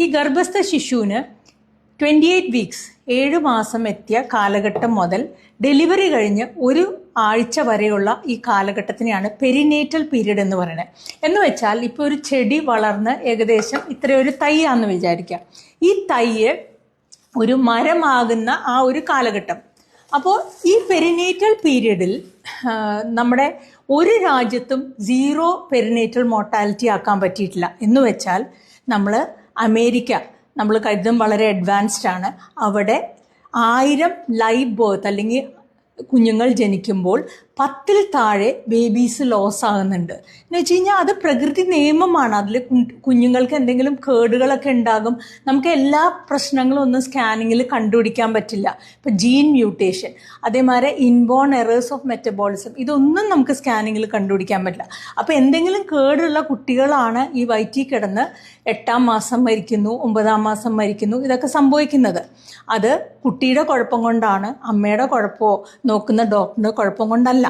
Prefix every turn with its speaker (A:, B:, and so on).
A: ഈ ഗർഭസ്ഥ ശിശുവിന് twenty eight weeks ഏഴ് മാസം എത്തിയ കാലഘട്ടം മുതൽ ഡെലിവറി കഴിഞ്ഞ് ഒരു ആഴ്ച വരെയുള്ള ഈ കാലഘട്ടത്തിനെയാണ് പെരിനേറ്റൽ പീരീഡ് എന്ന് പറയുന്നത്. എന്ന് വെച്ചാൽ ഇപ്പോൾ ഒരു ചെടി വളർന്ന് ഏകദേശം ഇത്രയൊരു തൈയാന്ന് വിചാരിക്കാം. ഈ തൈയ് ഒരു മരമാകുന്ന ആ ഒരു കാലഘട്ടം. അപ്പോൾ ഈ പെരിനേറ്റൽ പീരീഡിൽ നമ്മുടെ ഒരു രാജ്യത്തും സീറോ പെരിനേറ്റൽ മോർട്ടാലിറ്റി ആക്കാൻ പറ്റിയിട്ടില്ല. എന്ന് വെച്ചാൽ നമ്മൾ അമേരിക്ക. നമ്മൾ കരുതും വളരെ അഡ്വാൻസ്ഡ് ആണ്. അവിടെ ആയിരം ലൈവ് ബേർത്ത് അല്ലെങ്കിൽ കുഞ്ഞുങ്ങൾ ജനിക്കുമ്പോൾ പത്തിൽ താഴെ ബേബീസ് ലോസ് ആകുന്നുണ്ട്. എന്ന് വെച്ച് കഴിഞ്ഞാൽ അത് പ്രകൃതി നിയമമാണ്. അതിൽ കുഞ്ഞുങ്ങൾക്ക് എന്തെങ്കിലും കേടുകളൊക്കെ ഉണ്ടാകും. നമുക്ക് എല്ലാ പ്രശ്നങ്ങളും ഒന്നും സ്കാനിങ്ങിൽ കണ്ടുപിടിക്കാൻ പറ്റില്ല. ഇപ്പം ജീൻ മ്യൂട്ടേഷൻ അതേമാതിരി ഇൻബോൺ എറേഴ്സ് ഓഫ് മെറ്റബോളിസം ഇതൊന്നും നമുക്ക് സ്കാനിങ്ങിൽ കണ്ടുപിടിക്കാൻ പറ്റില്ല. അപ്പോൾ എന്തെങ്കിലും കേടുള്ള കുട്ടികളാണ് ഈ വയറ്റിൽ കിടന്ന് എട്ടാം മാസം മരിക്കുന്നു ഒമ്പതാം മാസം മരിക്കുന്നു ഇതൊക്കെ സംഭവിക്കുന്നത്. അത് കുട്ടിയുടെ കുഴപ്പം കൊണ്ടാണ് അമ്മയുടെ കുഴപ്പമോ നോക്കുന്ന ഡോക്ടറിന്റെ കുഴപ്പം കൊണ്ടല്ല.